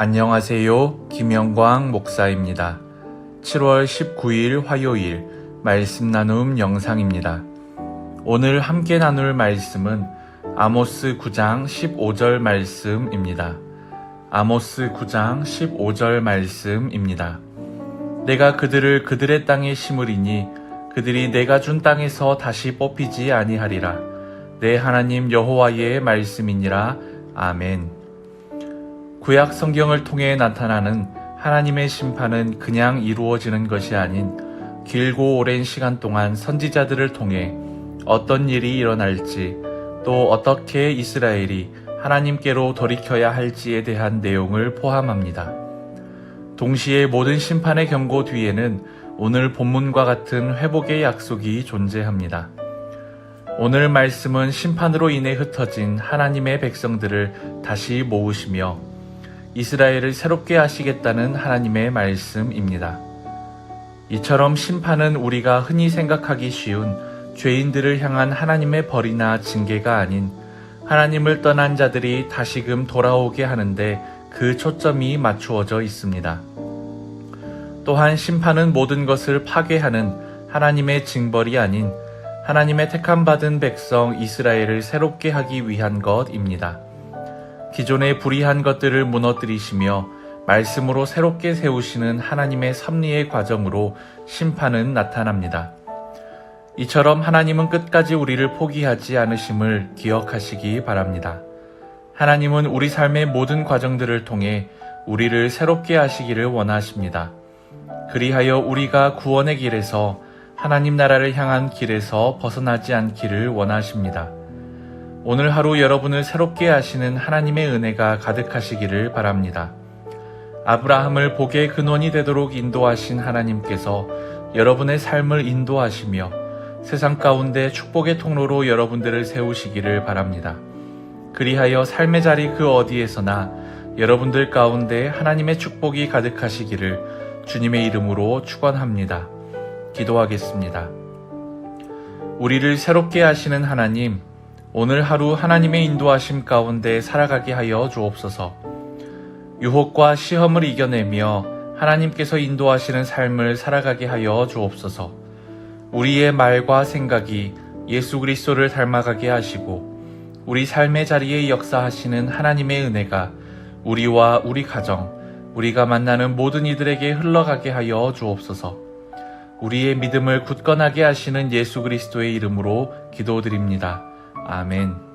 안녕하세요. 김영광 목사입니다. 7월 19일 화요일 말씀 나눔 영상입니다. 오늘 함께 나눌 말씀은 아모스 9장 15절 말씀입니다. 아모스 9장 15절 말씀입니다. 내가 그들을 그들의 땅에 심으리니 그들이 내가 준 땅에서 다시 뽑히지 아니하리라. 내 하나님 여호와의 말씀이니라. 아멘. 구약 성경을 통해 나타나는 하나님의 심판은 그냥 이루어지는 것이 아닌 길고 오랜 시간 동안 선지자들을 통해 어떤 일이 일어날지 또 어떻게 이스라엘이 하나님께로 돌이켜야 할지에 대한 내용을 포함합니다. 동시에 모든 심판의 경고 뒤에는 오늘 본문과 같은 회복의 약속이 존재합니다. 오늘 말씀은 심판으로 인해 흩어진 하나님의 백성들을 다시 모으시며 이스라엘을 새롭게 하시겠다는 하나님의 말씀입니다. 이처럼 심판은 우리가 흔히 생각하기 쉬운 죄인들을 향한 하나님의 벌이나 징계가 아닌 하나님을 떠난 자들이 다시금 돌아오게 하는데 그 초점이 맞추어져 있습니다. 또한 심판은 모든 것을 파괴하는 하나님의 징벌이 아닌 하나님의 택함받은 백성 이스라엘을 새롭게 하기 위한 것입니다. 기존의 불의한 것들을 무너뜨리시며 말씀으로 새롭게 세우시는 하나님의 섭리의 과정으로 심판은 나타납니다. 이처럼 하나님은 끝까지 우리를 포기하지 않으심을 기억하시기 바랍니다. 하나님은 우리 삶의 모든 과정들을 통해 우리를 새롭게 하시기를 원하십니다. 그리하여 우리가 구원의 길에서 하나님 나라를 향한 길에서 벗어나지 않기를 원하십니다. 오늘 하루 여러분을 새롭게 하시는 하나님의 은혜가 가득하시기를 바랍니다. 아브라함을 복의 근원이 되도록 인도하신 하나님께서 여러분의 삶을 인도하시며 세상 가운데 축복의 통로로 여러분들을 세우시기를 바랍니다. 그리하여 삶의 자리 그 어디에서나 여러분들 가운데 하나님의 축복이 가득하시기를 주님의 이름으로 축원합니다. 기도하겠습니다. 우리를 새롭게 하시는 하나님, 오늘 하루 하나님의 인도하심 가운데 살아가게 하여 주옵소서. 유혹과 시험을 이겨내며 하나님께서 인도하시는 삶을 살아가게 하여 주옵소서. 우리의 말과 생각이 예수 그리스도를 닮아가게 하시고 우리 삶의 자리에 역사하시는 하나님의 은혜가 우리와 우리 가정, 우리가 만나는 모든 이들에게 흘러가게 하여 주옵소서. 우리의 믿음을 굳건하게 하시는 예수 그리스도의 이름으로 기도드립니다. 아멘.